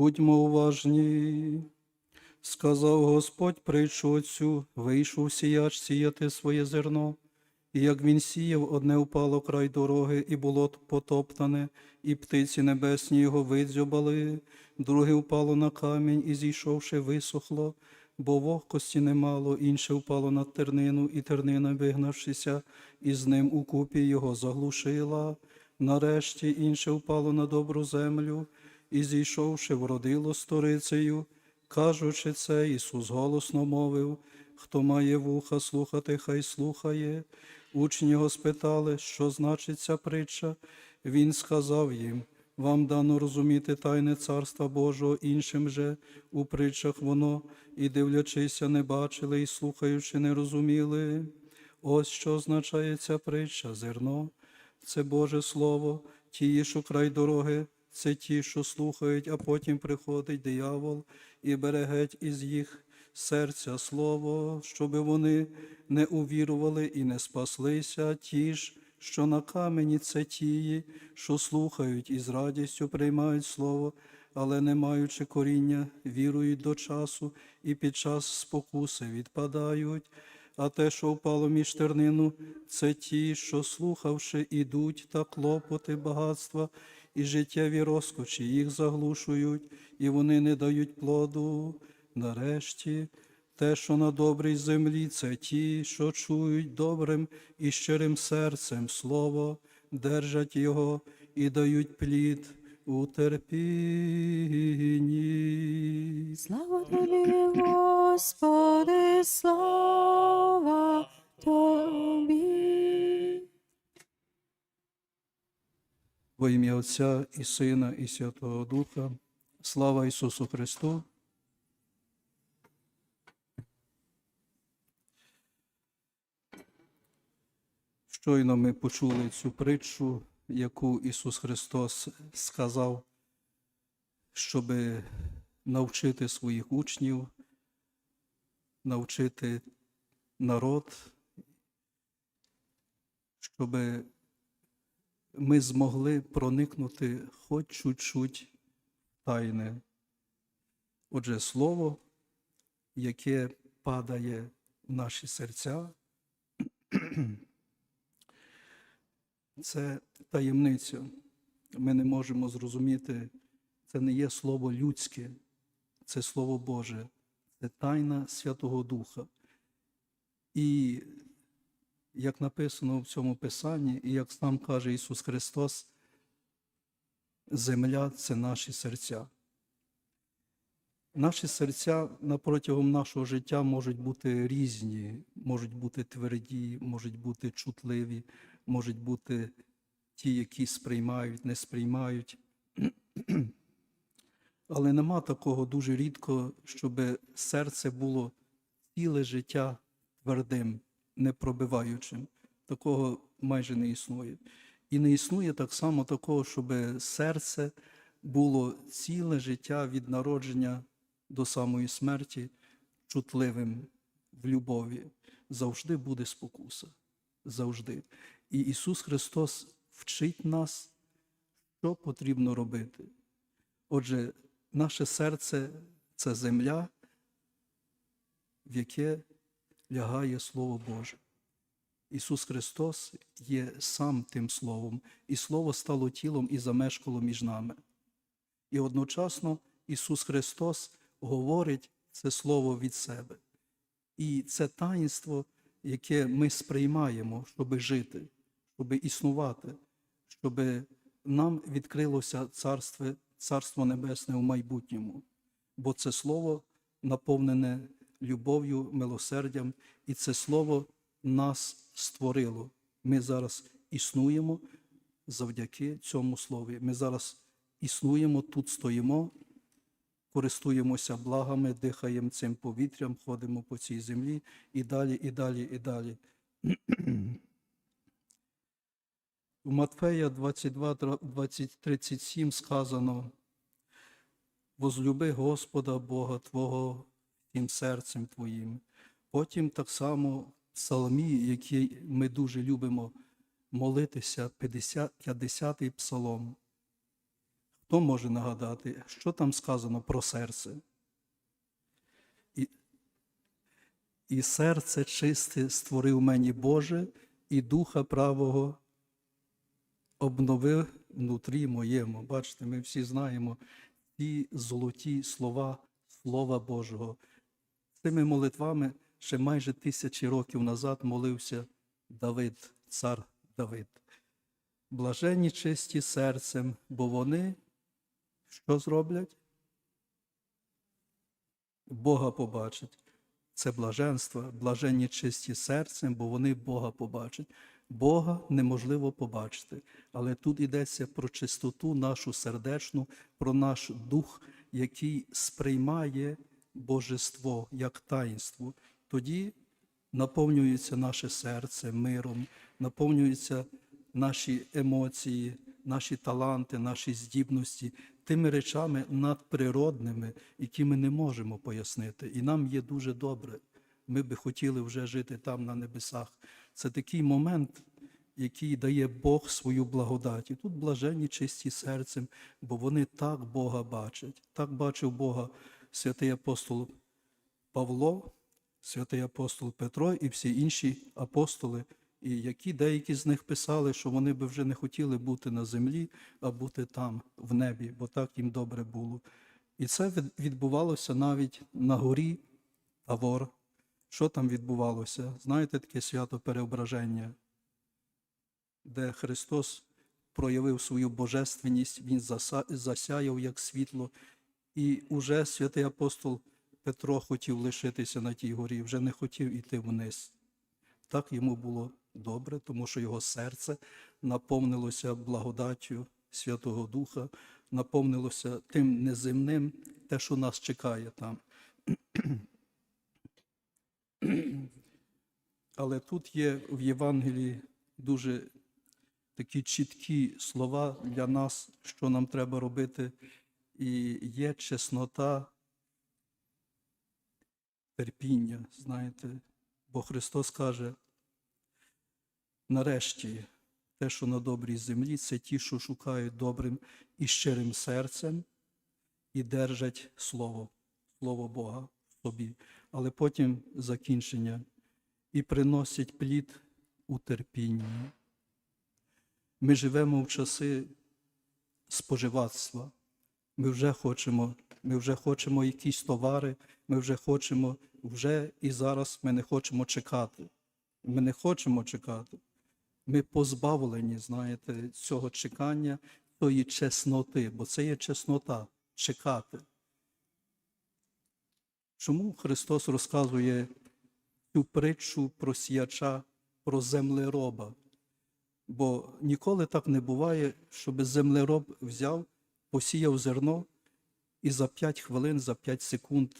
Будьмо уважні. Сказав Господь притчу вийшов сіяч сіяти своє зерно. І як він сіяв, одне впало край дороги, і було потоптане, і птиці небесні його видзьобали, друге впало на камінь, і зійшовши, висохло, бо вогкості немало, інше впало на тернину, і тернина, вигнавшися, і з ним укупі його заглушила. Нарешті інше впало на добру землю, і зійшовши, вродило сторицею. Кажучи це, Ісус голосно мовив, хто має вуха слухати, хай слухає. Учні його спитали, що значить ця притча. Він сказав їм, вам дано розуміти тайне Царства Божого, іншим же у притчах воно, і дивлячися, не бачили, і слухаючи, не розуміли. Ось що означає ця притча, зерно, це Боже Слово, ті, що край дороги, це ті, що слухають, а потім приходить диявол і бере геть із їх серця слово, щоби вони не увірували і не спаслися, ті ж, що на камені це тії, що слухають і з радістю приймають слово, але не маючи коріння, вірують до часу і під час спокуси відпадають. А те, що впало між тернину, це ті, що, слухавши, ідуть та клопоти багатства і життєві розкочі їх заглушують, і вони не дають плоду. Нарешті, те, що на добрій землі, це ті, що чують добрим і щирим серцем слово, держать його і дають плід у терпінні. Слава тобі, Господи, слава тобі. Во ім'я Отця і Сина, і Святого Духа. Слава Ісусу Христу. Щойно ми почули цю притчу, яку Ісус Христос сказав, щоб навчити своїх учнів, навчити народ, щоб ми змогли проникнути хоч чуть-чуть тайне. Отже, слово, яке падає в наші серця, це таємниця. Ми не можемо зрозуміти, це не є слово людське, це Слово Боже, це тайна Святого Духа. І як написано в цьому Писанні, і як сам каже Ісус Христос, земля це наші серця. Наші серця протягом нашого життя можуть бути різні, можуть бути тверді, можуть бути чутливі, можуть бути ті, які сприймають, не сприймають. Але нема такого дуже рідко, щоб серце було ціле життя твердим, непробиваючим. Такого майже не існує. І не існує так само такого, щоб серце було ціле життя від народження до самої смерті чутливим в любові. Завжди буде спокуса. Завжди. І Ісус Христос вчить нас, що потрібно робити. Отже, наше серце це земля, в яке лягає Слово Боже. Ісус Христос є сам тим Словом, і Слово стало тілом і замешкало між нами. І одночасно Ісус Христос говорить це Слово від себе. І це таїнство, яке ми сприймаємо, щоб жити, щоб існувати, щоб нам відкрилося Царство, Царство Небесне у майбутньому. Бо це Слово наповнене любов'ю, милосердям, і це Слово нас створило. Ми зараз існуємо завдяки цьому слові. Ми зараз існуємо, тут стоїмо, користуємося благами, дихаємо цим повітрям, ходимо по цій землі і далі, і далі, і далі. У Матфея 22, 20, 37 сказано: Возлюби Господа Бога Твого всім серцем Твоїм. Потім так само в псалмі, який ми дуже любимо молитися, 50, 50-й псалом. Хто може нагадати, що там сказано про серце? І, і серце чисте створив мені Боже, і духа правого обновив внутрі моєму. Бачите, ми всі знаємо ті золоті слова Слова Божого. Цими молитвами ще майже тисячі років назад молився Давид, цар Давид. Блаженні чисті серцем, бо вони що зроблять? Бога побачать. Це блаженство, блаженні чисті серцем, бо вони Бога побачать. Бога неможливо побачити, але тут йдеться про чистоту нашу сердечну, про наш дух, який сприймає божество як таїнство. Тоді наповнюється наше серце миром, наповнюються наші емоції, наші таланти, наші здібності тими речами надприродними, які ми не можемо пояснити. І нам є дуже добре. Ми би хотіли вже жити там на небесах. Це такий момент, який дає Бог свою благодать. І тут блаженні чисті серцем, бо вони так Бога бачать. Так бачив Бога святий апостол Павло, святий апостол Петро і всі інші апостоли, і які деякі з них писали, що вони би вже не хотіли бути на землі, а бути там, в небі, бо так їм добре було. І це відбувалося навіть на горі Тавор. Що там відбувалося? Знаєте таке свято переображення, де Христос проявив свою божественність, Він засяяв як світло, і уже святий апостол Петро хотів лишитися на тій горі, вже не хотів іти вниз. Так йому було добре, тому що його серце наповнилося благодаттю Святого Духа, наповнилося тим неземним, те, що нас чекає там. Але тут є в Євангелії дуже такі чіткі слова для нас, що нам треба робити, і є чеснота терпіння, знаєте, бо Христос каже, нарешті, те, що на добрій землі, це ті, що шукають добрим і щирим серцем і держать Слово, Слово Бога в собі. Але потім закінчення і приносять плід у терпінні. Ми живемо в часи споживацтва. Ми вже хочемо, ми вже хочемо якісь товари, ми вже хочемо, вже і зараз ми не хочемо чекати. Ми не хочемо чекати. Ми позбавлені, знаєте, цього чекання, тої чесноти, бо це є чеснота чекати. Чому Христос розказує цю притчу про сіяча, про землероба? Бо ніколи так не буває, щоб землероб взяв, посіяв зерно і за 5 хвилин, за 5 секунд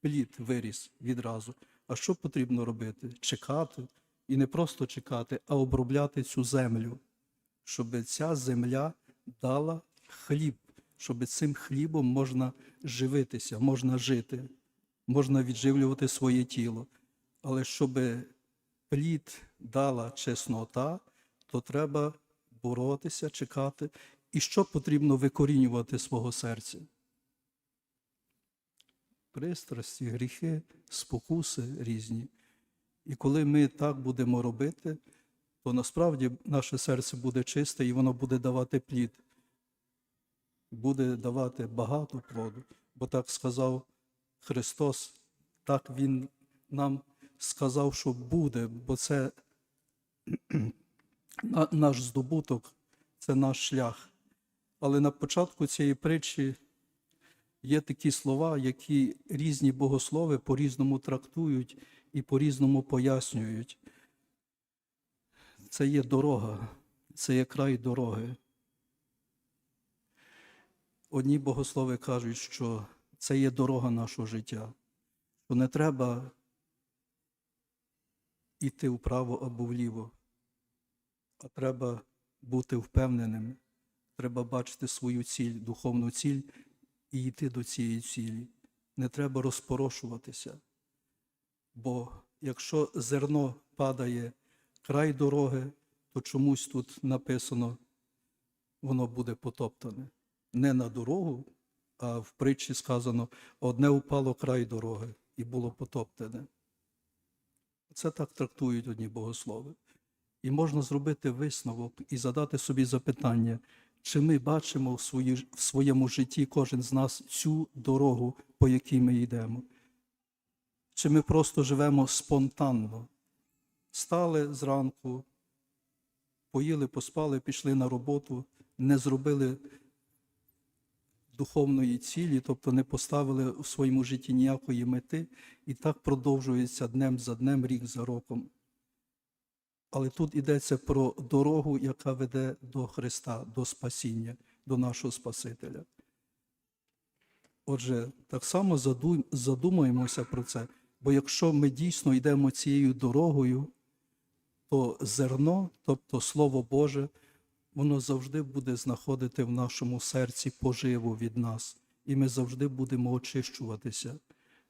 плід виріс відразу. А що потрібно робити? Чекати. І не просто чекати, а обробляти цю землю, щоб ця земля дала хліб, щоб цим хлібом можна живитися, можна жити, можна відживлювати своє тіло. Але щоб плід дала чеснота, то треба боротися, чекати. І що потрібно викорінювати свого серця? Пристрасті, гріхи, спокуси різні. І коли ми так будемо робити, то насправді наше серце буде чисте і воно буде давати плід, буде давати багато плоду. Бо так сказав Христос, так Він нам сказав, що буде, бо це наш здобуток, це наш шлях. Але на початку цієї притчі є такі слова, які різні богослови по-різному трактують і по-різному пояснюють. Це є дорога, це є край дороги. Одні богослови кажуть, що це є дорога нашого життя, що не треба йти вправо або вліво, а треба бути впевненим, треба бачити свою ціль, духовну ціль і йти до цієї цілі. Не треба розпорошуватися. Бо якщо зерно падає край дороги, то чомусь тут написано, воно буде потоптане. не на дорогу, а в притчі сказано: одне упало край дороги і було потоптане. Це так трактують одні богослови. І можна зробити висновок і задати собі запитання, чи ми бачимо в, свої, в своєму житті кожен з нас цю дорогу, по якій ми йдемо. Чи ми просто живемо спонтанно? Стали зранку, поїли, поспали, пішли на роботу, не зробили духовної цілі, тобто не поставили у своєму житті ніякої мети, і так продовжується днем за днем, рік за роком. Але тут йдеться про дорогу, яка веде до Христа, до спасіння, до нашого Спасителя. Отже, так само задумаємося про це, бо якщо ми дійсно йдемо цією дорогою, то зерно, тобто Слово Боже, воно завжди буде знаходити в нашому серці поживу від нас, і ми завжди будемо очищуватися,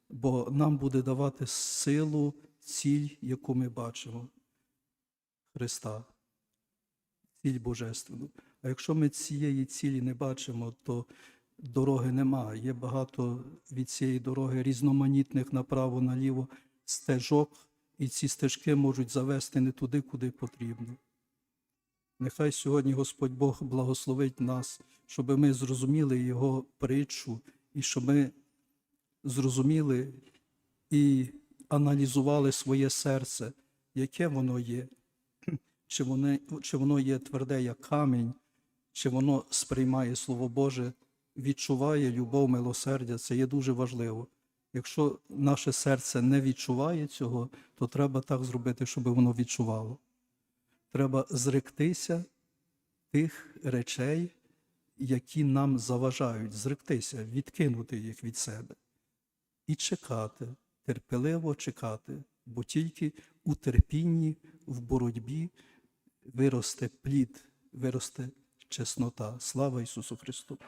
бо нам буде давати силу, ціль, яку ми бачимо. Христа, ціль Божественну. А якщо ми цієї цілі не бачимо, то дороги немає. Є багато від цієї дороги різноманітних направо-наліво стежок, і ці стежки можуть завести не туди, куди потрібно. Нехай сьогодні Господь Бог благословить нас, щоб ми зрозуміли Його притчу, і щоб ми зрозуміли і аналізували своє серце, яке воно є, чи воно, чи воно є тверде, як камінь, чи воно сприймає Слово Боже, відчуває любов, милосердя, це є дуже важливо. Якщо наше серце не відчуває цього, то треба так зробити, щоб воно відчувало. Треба зректися тих речей, які нам заважають, зректися, відкинути їх від себе і чекати, терпеливо чекати, бо тільки у терпінні, в боротьбі виросте плід, виросте чеснота. Слава Ісусу Христу!